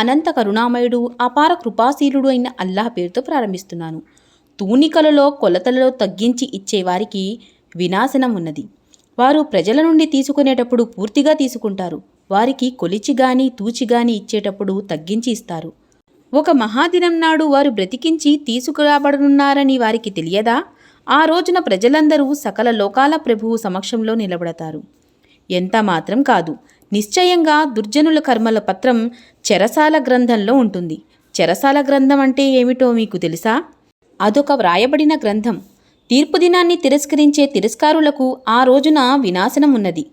అనంత కరుణామయుడు అపార కృపాశీలుడు అయిన అల్లాహ్ పేరుతో ప్రారంభిస్తున్నాను. తూనికలలో కొలతలలో తగ్గించి ఇచ్చేవారికి వినాశనం ఉన్నది వారు ప్రజల నుండి తీసుకునేటప్పుడు పూర్తిగా తీసుకుంటారు. వారికి కొలిచి గాని తూచి గాని ఇచ్చేటప్పుడు తగ్గించి ఇస్తారు. ఒక మహాదినం నాడు వారు బ్రతికించి తీసుకురాబడనున్నారని వారికి తెలియదా? ఆ రోజున ప్రజలందరూ సకల లోకాల ప్రభువు సమక్షంలో నిలబడతారు. ఎంత మాత్రం కాదు నిశ్చయంగా దుర్జనుల కర్మల పత్రం చెరసాల గ్రంథంలో ఉంటుంది. చెరసాల గ్రంథం అంటే ఏమిటో మీకు తెలుసా? అదొక వ్రాయబడిన గ్రంథం. తీర్పు దినాన్ని తిరస్కరించే తిరస్కారులకు ఆ రోజున వినాశనం ఉన్నది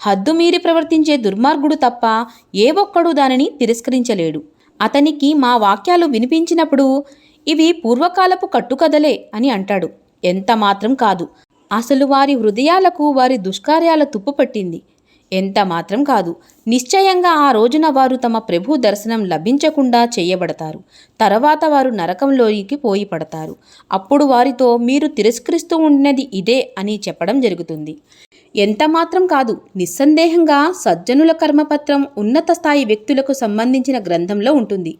హద్దు మీరి ప్రవర్తించే దుర్మార్గుడు తప్ప ఏ ఒక్కడు దానిని తిరస్కరించలేడు. అతనికి మా వాక్యాలు వినిపించినప్పుడు ఇవి పూర్వకాలపు కట్టుకథలే అని అంటాడు. ఎంత మాత్రం కాదు. అసలు వారి హృదయాలకు వారి దుష్కార్యాల తుప్పు పట్టింది. ఎంత మాత్రం కాదు. నిశ్చయంగా ఆ రోజున వారు తమ ప్రభు దర్శనం లభించకుండా చేయబడతారు. తర్వాత వారు నరకంలోకి పోయి పడతారు. అప్పుడు వారితో మీరు తిరస్కరిస్తూ ఉన్నది ఇదే అని చెప్పడం జరుగుతుంది. ఎంత మాత్రం కాదు నిస్సందేహంగా సజ్జనుల కర్మపత్రం ఉన్నత స్థాయి వ్యక్తులకు సంబంధించిన గ్రంథంలో ఉంటుంది.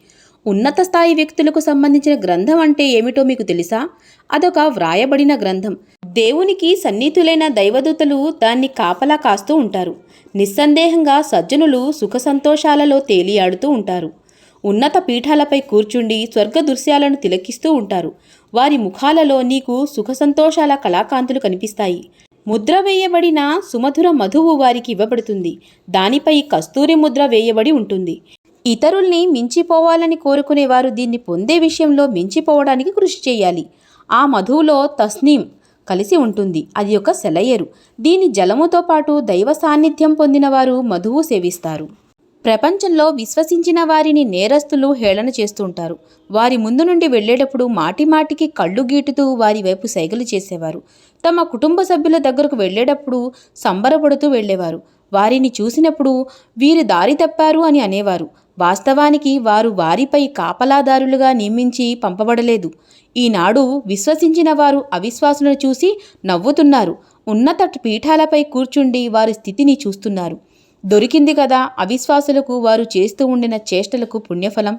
ఉన్నత స్థాయి వ్యక్తులకు సంబంధించిన గ్రంథం అంటే ఏమిటో మీకు తెలుసా? అదొక వ్రాయబడిన గ్రంథం. దేవునికి సన్నిహితులైన దైవదూతలు దాన్ని కాపలా కాస్తూ ఉంటారు. నిస్సందేహంగా సజ్జనులు సుఖ సంతోషాలలో తేలియాడుతూ ఉంటారు. ఉన్నత పీఠాలపై కూర్చుండి స్వర్గ దృశ్యాలను తిలకిస్తూ ఉంటారు. వారి ముఖాలలో నీకు సుఖ సంతోషాల కళాకాంతులు కనిపిస్తాయి. ముద్ర వేయబడిన సుమధుర మధువు వారికి ఇవ్వబడుతుంది. దానిపై కస్తూరి ముద్ర వేయబడి ఉంటుంది. ఇతరుల్ని మించిపోవాలని కోరుకునేవారు దీన్ని పొందే విషయంలో మించిపోవడానికి కృషి చేయాలి. ఆ మధువులో తస్నీం కలిసి ఉంటుంది. అది ఒక సెలయేరు. దీని జలముతో పాటు దైవ సాన్నిధ్యం పొందిన వారు మధువు సేవిస్తారు. ప్రపంచంలో విశ్వసించిన వారిని నేరస్తులు హేళన చేస్తుంటారు. వారి ముందు నుండి వెళ్ళేటప్పుడు మాటిమాటికి కళ్ళు గీటుతూ వారి వైపు సైగలు చేసేవారు. తమ కుటుంబ సభ్యుల దగ్గరకు వెళ్ళేటప్పుడు సంబరపడుతూ వెళ్ళేవారు. వారిని చూసినప్పుడు వీరు దారి తప్పారు అని అనేవారు. వాస్తవానికి వారు వారిపై కాపలాదారులుగా నియమించి పంపబడలేదు. ఈనాడు విశ్వసించిన వారు అవిశ్వాసులను చూసి నవ్వుతున్నారు. ఉన్నత పీఠాలపై కూర్చుండి వారి స్థితిని చూస్తున్నారు. దొరికింది కదా అవిశ్వాసులకు వారు చేస్తూ ఉండిన చేష్టలకు పుణ్యఫలం.